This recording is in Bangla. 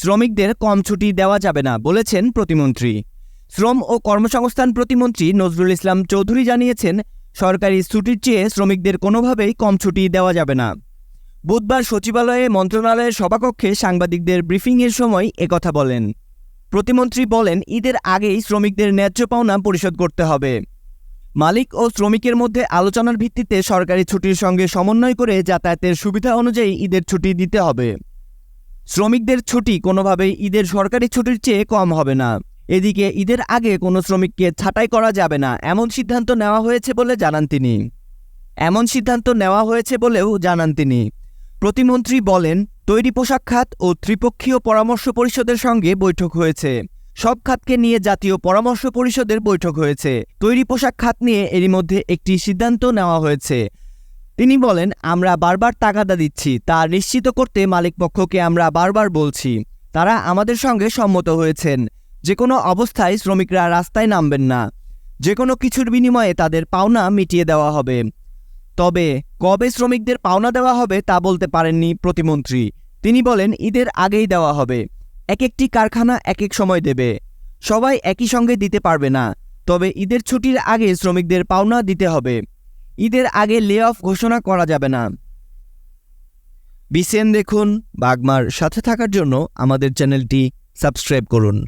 শ্রমিকদের কম ছুটি দেওয়া যাবে না, বলেছেন প্রতিমন্ত্রী। শ্রম ও কর্মসংস্থান প্রতিমন্ত্রী নজরুল ইসলাম চৌধুরী জানিয়েছেন, সরকারি ছুটির চেয়ে শ্রমিকদের কোনোভাবেই কম ছুটি দেওয়া যাবে না। বুধবার সচিবালয়ে মন্ত্রণালয়ের সভাকক্ষে সাংবাদিকদের ব্রিফিংয়ের সময় একথা বলেন। প্রতিমন্ত্রী বলেন, ঈদের আগেই শ্রমিকদের ন্যায্য পাওনা পরিশোধ করতে হবে। মালিক ও শ্রমিকের মধ্যে আলোচনার ভিত্তিতে সরকারি ছুটির সঙ্গে সমন্বয় করে যাতায়াতের সুবিধা অনুযায়ী ঈদের ছুটি দিতে হবে। শ্রমিকদের ছুটি কোনোভাবেই ঈদের সরকারি ছুটির চেয়ে কম হবে না। এদিকে ঈদের আগে কোনো শ্রমিককে ছাঁটাই করা যাবে না, এমন সিদ্ধান্ত নেওয়া হয়েছে বলে জানান তিনি। এমন সিদ্ধান্ত নেওয়া হয়েছে বলেও জানান তিনি। প্রতিমন্ত্রী বলেন, তৈরি পোশাক খাত ও ত্রিপক্ষীয় পরামর্শ পরিষদের সঙ্গে বৈঠক হয়েছে। সব খাতকে নিয়ে জাতীয় পরামর্শ পরিষদের বৈঠক হয়েছে। তৈরি পোশাক খাত নিয়ে এরই মধ্যে একটি সিদ্ধান্ত নেওয়া হয়েছে। তিনি বলেন, আমরা বারবার তাগাদা দিচ্ছি, তা নিশ্চিত করতে মালিকপক্ষকে আমরা বারবার বলছি। তারা আমাদের সঙ্গে সম্মত হয়েছেন। যে কোনো অবস্থায় শ্রমিকরা রাস্তায় নামবেন না। যে কোনো কিছুর বিনিময়ে তাদের পাওনা মিটিয়ে দেওয়া হবে। তবে কবে শ্রমিকদের পাওনা দেওয়া হবে তা বলতে পারেননি প্রতিমন্ত্রী। তিনি বলেন, ঈদের আগেই দেওয়া হবে। এক একটি কারখানা এক এক সময় দেবে। সবাই একই সঙ্গে দিতে পারবে না। তবে ঈদের ছুটির আগে শ্রমিকদের পাওনা দিতে হবে। ঈদের আগে লে অফ ঘোষণা করা যাবে না। বিসেন দেখুন, বাগমার সাথে থাকার জন্য আমাদের চ্যানেলটি সাবস্ক্রাইব করুন।